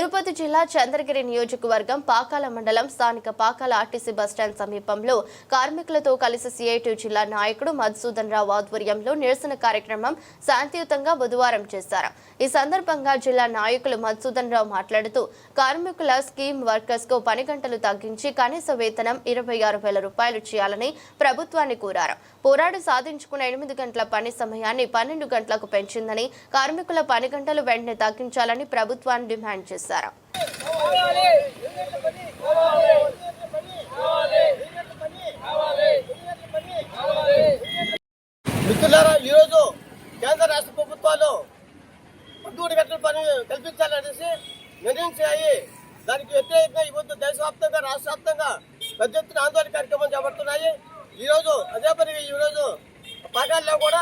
తిరుపతి జిల్లా చంద్రగిరి నియోజకవర్గం పాకాల మండలం స్థానిక పాకాల ఆర్టీసీ బస్టాండ్ సమీపంలో కార్మికులతో కలిసి సిఐటి జిల్లా నాయకుడు మధుసూదన్ రావు ఆధ్వర్యంలో నిరసన కార్యక్రమం శాంతియుతంగా బుధవారం చేశారు. ఈ సందర్భంగా జిల్లా నాయకులు మధుసూదన్ రావు మాట్లాడుతూ కార్మికుల స్కీమ్ వర్కర్స్కు పని గంటలు తగ్గించి కనీస వేతనం ఇరవై ఆరు వేల రూపాయలు చేయాలని ప్రభుత్వాన్ని కోరారు. పోరాడు సాధించుకున్న ఎనిమిది గంటల పని సమయాన్ని పన్నెండు గంటలకు పెంచిందని కార్మికుల పని గంటలు వెంటనే తగ్గించాలని ప్రభుత్వాన్ని డిమాండ్ చేశారు. మిత్రులారా ఈరోజు కేంద్ర రాష్ట్ర ప్రభుత్వాలు పద్మూడు గంటల పని కల్పించాలనేసి నిర్ణయించాయి దానికి వ్యతిరేకంగా ఈ దేశవ్యాప్తంగా రాష్ట్ర వ్యాప్తంగా పెద్ద ఎత్తున ఆందోళన కార్యక్రమం చేపడుతున్నాయి. ఈరోజు అదే పనిగా ఈ రోజు పాఠాల్లో కూడా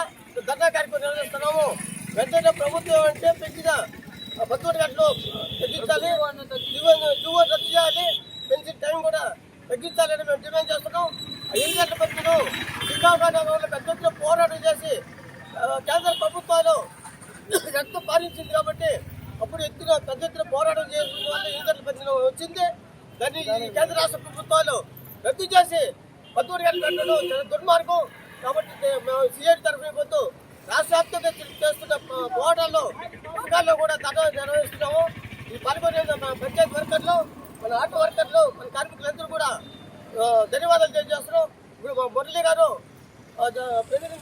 ధర్నా కార్యక్రమం నిర్వహిస్తున్నాము. వెంటనే ప్రభుత్వం అంటే పెంచిన పద్మూడు గంటలు తగ్గించాలి జీవో రద్దు చేయాలి. పెంచిన టైం కూడా తగ్గించాలని మేము డిమాండ్ చేస్తున్నాం. ఎన్ని పెద్దలు పెంచను శ్రీకాకుళం పెద్ద ఎత్తున పోరాటం చేసి కేంద్ర ప్రభుత్వాలు రక్తం పాలించింది కాబట్టి అప్పుడు ఎత్తున పెద్ద ఎత్తున పోరాటం చేసిన వల్ల ఎన్ని గంటల వచ్చింది. దాన్ని ఈ కేంద్ర రాష్ట్ర ప్రభుత్వాలు రద్దు చేసి పద్దూరు గంటలు పెట్టడం చాలా దుర్మార్గం కాబట్టి మేము సీఎం తరఫున రాష్ట్ర వ్యాప్తంగా చేస్తున్న పో- పోరాటాల్లో కూడా ధర్నా నిర్వహిస్తున్నాం ఈ పాల్గొనే మన పంచాయతీ వర్కర్లు మన ఆటో వర్కర్లు మన కార్మికులందరూ కూడా ధన్యవాదాలు తెలియజేస్తున్నాం. ఇప్పుడు మా మురళి గారు ప్రతినిధి